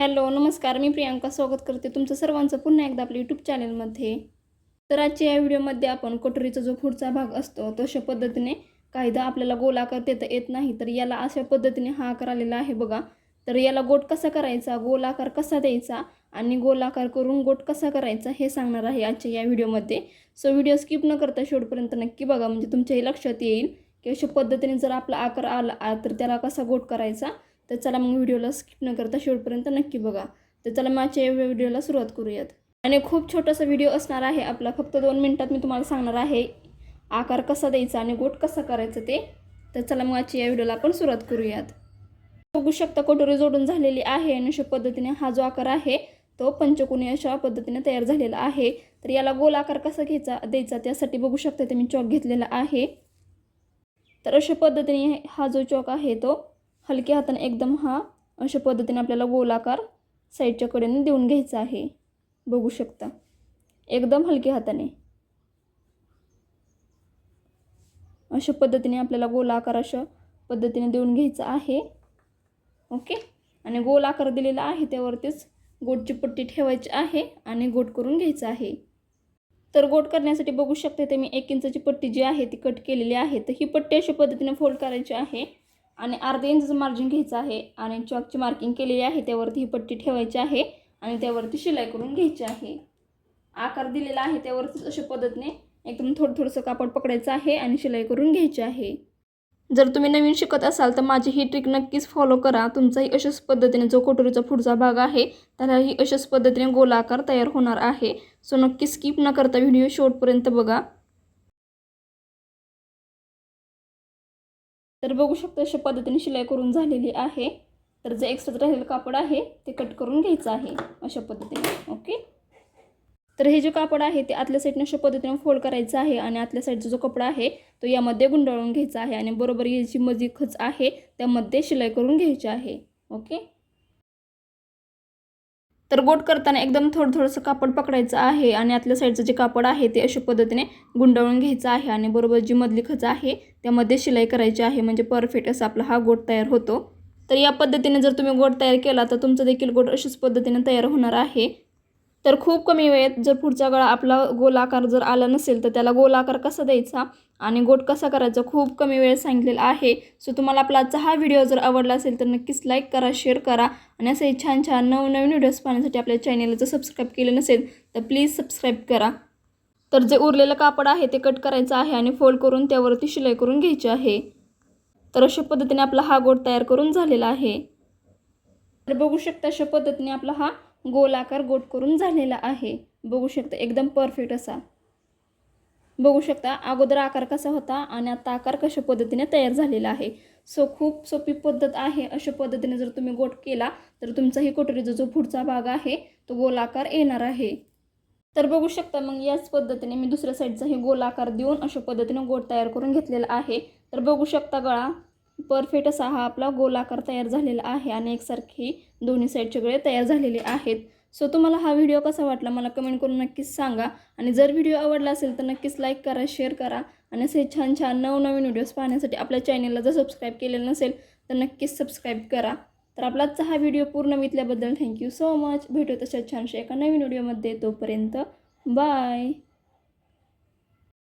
Hello नमस्कार. मी प्रियांका स्वागत करते तुमचं सर्वांचं पुन्हा एकदा आपल्या यूट्यूब चॅनलमध्ये तर आजच्या या व्हिडिओमध्ये आपण कटोरीचा जो पुढचा भाग असतो तशा पद्धतीने कायदा आपल्याला गोलाकार देता येत नाही. तर याला अशा पद्धतीने हा आकार आलेला आहे बघा. तर याला गोट कसा करायचा गोलाकार कसा द्यायचा आणि गोलाकार करून गोट कसा करायचा हे सांगणार आहे आजच्या या व्हिडिओमध्ये सो व्हिडिओ स्किप न करता शेवटपर्यंत नक्की बघा. म्हणजे तुमच्याही लक्षात येईल की अशा पद्धतीने जर आपला आकार आला तर त्याला कसा गोट करायचा? तर चला मग व्हिडिओला स्किप न करता शेवटपर्यंत नक्की बघा. तर चला मग या व्हिडिओला सुरुवात करूयात. आणि खूप छोटासा व्हिडिओ असणार आहे. आपला फक्त दोन मिनटात मी तुम्हाला सांगणार आहे आकार कसा द्यायचा आणि गोट कसा करायचं ते. तर चला मग आजच्या या व्हिडिओला आपण सुरुवात करूयात. बघू शकता कटोरी जोडून झालेली आहे आणि अशा पद्धतीने हा जो आकार आहे तो पंचकोनी अशा पद्धतीने तयार झालेला आहे. तर याला गोल आकार कसा घ्यायचा द्यायचा त्यासाठी बघू शकता ते मी चॉक घेतलेला आहे. तर अशा पद्धतीने हा जो चॉक आहे तो हलक्या हाताने एकदम हा अशा पद्धतीने आपल्याला गोलाकार साईडच्या कडेने देऊन घ्यायचा आहे. बघू शकता. एकदम हलक्या हाताने. अशा पद्धतीने आपल्याला गोलाकार अशा पद्धतीने देऊन घ्यायचा आहे. ओके? आणि गोल आकार दिलेला आहे त्यावरतीच गोटची पट्टी ठेवायची आहे आणि गोट करून घ्यायचं आहे. तर गोट करण्यासाठी बघू शकते ते मी एक इंचाची पट्टी जी आहे ती कट केलेली आहे. तर ही पट्टी अशा पद्धतीने फोल्ड करायची आहे. आणि अर्धा इंचाचं मार्जिन घ्यायचं आहे. आणि चॉकची मार्किंग केलेली आहे त्यावरती ही पट्टी ठेवायची आहे आणि त्यावरती शिलाई करून घ्यायची आहे. आकार दिलेला आहे त्यावरतीच अशा पद्धतीने एकदम थोडं थोडंसं कापड पकडायचं आहे आणि शिलाई करून घ्यायची आहे. जर तुम्ही नवीन शिकत असाल तर माझी ही ट्रिक नक्कीच फॉलो करा. तुमचाही अशाच पद्धतीने जो कोटोरीचा पुढचा भाग आहे त्यालाही अशाच पद्धतीने गोलाकार तयार होणार आहे. सो नक्की स्किप न करता व्हिडिओ शेवटपर्यंत बघा. तर बघू शकता अशा पद्धतीने शिलाई करून झालेली आहे. तर जे एक्स्ट्रा राहिलेलं कापड आहे ते कट करून घ्यायचं आहे अशा पद्धतीने ओके तर हे जे कापड आहे ते आतल्या साईडने अशा पद्धतीने फोल्ड करायचं आहे आणि आतल्या साईडचा जो कपडा आहे तो यामध्ये गुंडाळून घ्यायचा आहे आणि बरोबर ही जी मजी खच आहे त्यामध्ये शिलाई करून घ्यायची आहे ओके तर गोट करताना एकदम थोडं थोडंसं कापड पकडायचं आहे आणि आतल्या साईडचं जे कापड आहे ते अशा पद्धतीने गुंडाळून घ्यायचं आहे आणि बरोबर जी मधली खच आहे त्यामध्ये शिलाई करायची आहे म्हणजे परफेक्ट असा आपला हा गोट तयार होतो. तर या पद्धतीने जर तुम्ही गोट तयार केला तर तुमचं देखील गोट अशाच पद्धतीने तयार होणार आहे. तर खूप कमी वेळेत जर पुढचा गळा आपला गोलाकार जर आला नसेल तर त्याला गोलाकार कसा द्यायचा आणि गोट कसा करायचा खूप कमी वेळेत सांगितलेला आहे. सो तुम्हाला आपला आजचा हा व्हिडिओ जर आवडला असेल तर नक्कीच लाईक करा शेअर करा आणि असे छान छान नवनवीन व्हिडिओज पाहण्यासाठी आपल्या चॅनेलला जर सबस्क्राईब केलं नसेल तर प्लीज सबस्क्राईब करा. तर जे उरलेलं कापड आहे ते कट करायचं आहे आणि फोल्ड करून त्यावरती शिलाई करून घ्यायची आहे. तर अशा पद्धतीने आपला हा गोट तयार करून झालेला आहे. तर बघू शकता अशा पद्धतीने आपला हा गोलाकार गोट करून झालेला आहे. बघू शकता एकदम परफेक्ट असा. बघू शकता अगोदर आकार कसा होता आणि आता आकार कशा पद्धतीने तयार झालेला आहे. सो खूप सोपी पद्धत आहे. अशा पद्धतीने जर तुम्ही गोट केला तर तुमचाही कटोरीचा जो पुढचा भाग आहे तो गोलाकार येणार आहे. तर बघू शकता मग याच पद्धतीने मी दुसऱ्या साईडचाही गोलाकार देऊन अशा पद्धतीने गोट तयार करून घेतलेला आहे. तर बघू शकता गळा परफेक्ट असा हा आपला गोलाकार तयार झालेला आहे आणि एकसारखी दोन्ही साईडचे गळे तयार झालेले आहेत. सो तुम्हाला हा व्हिडिओ कसा वाटला मला कमेंट करून नक्कीच सांगा. आणि जर व्हिडिओ आवडला असेल तर नक्कीच लाईक करा शेअर करा. आणि असे छान छान नवनवीन व्हिडिओज पाहण्यासाठी आपल्या चॅनलला जर सबस्क्राईब केलेलं नसेल तर नक्कीच सबस्क्राईब करा. तर आपलाच हा व्हिडिओ पूर्ण वितल्याबद्दल थँक्यू सो मच भेटू तशा छानशा एका नवीन व्हिडिओमध्ये तोपर्यंत बाय